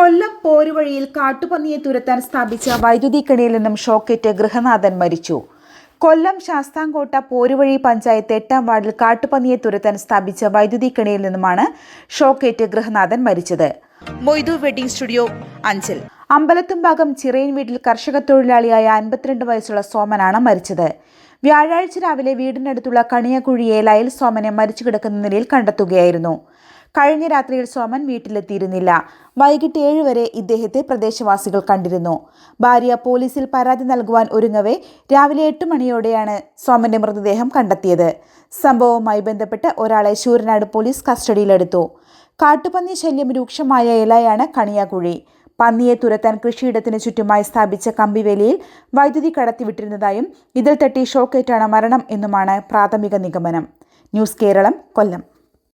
കൊല്ലം പോരുവഴിയിൽ കാട്ടുപന്നിയെ തുരത്താൻ സ്ഥാപിച്ച വൈദ്യുതി കിണിയിൽ നിന്നും ഷോക്കേറ്റ് ഗൃഹനാഥൻ മരിച്ചു. കൊല്ലം ശാസ്താംകോട്ട പോരുവഴി പഞ്ചായത്ത് എട്ടാം വാർഡിൽ കാട്ടുപന്നിയെ തുരത്താൻ സ്ഥാപിച്ച വൈദ്യുതി കിണിയിൽ നിന്നുമാണ് ഷോക്കേറ്റ് ഗൃഹനാഥൻ മരിച്ചത്. Moidu wedding studio Anchal. Ambalathumbhagam ചിറയിൻ വീട്ടിൽ കർഷക തൊഴിലാളിയായ അൻപത്തിരണ്ട് വയസ്സുള്ള സോമനാണ് മരിച്ചത്. വ്യാഴാഴ്ച രാവിലെ വീടിനടുത്തുള്ള കണിയക്കുഴി ലയൽ സോമനെ മരിച്ചു കിടക്കുന്ന നിലയിൽ കണ്ടെത്തുകയായിരുന്നു. കഴിഞ്ഞ രാത്രിയിൽ സോമൻ വീട്ടിലെത്തിയിരുന്നില്ല. വൈകിട്ട് ഏഴ് വരെ ഇദ്ദേഹത്തെ പ്രദേശവാസികൾ കണ്ടിരുന്നു. ഭാര്യ പോലീസിൽ പരാതി നൽകുവാൻ ഒരുങ്ങവേ രാവിലെ എട്ട് മണിയോടെയാണ് സോമന്റെ മൃതദേഹം കണ്ടെത്തിയത്. സംഭവവുമായി ബന്ധപ്പെട്ട് ഒരാളെ ശൂരനാട് പോലീസ് കസ്റ്റഡിയിലെടുത്തു. കാട്ടുപന്നി ശല്യം രൂക്ഷമായ ഇലയാണ് കണിയാകുഴി പന്നിയെ തുരത്താൻ കൃഷിയിടത്തിന് ചുറ്റുമായി സ്ഥാപിച്ച കമ്പിവേലിയിൽ വൈദ്യുതി കടത്തിവിട്ടിരുന്നതായും ഇതിൽ തട്ടി ഷോക്കേറ്റാണ് മരണം എന്നുമാണ് പ്രാഥമിക നിഗമനം. ന്യൂസ് കേരളം കൊല്ലം.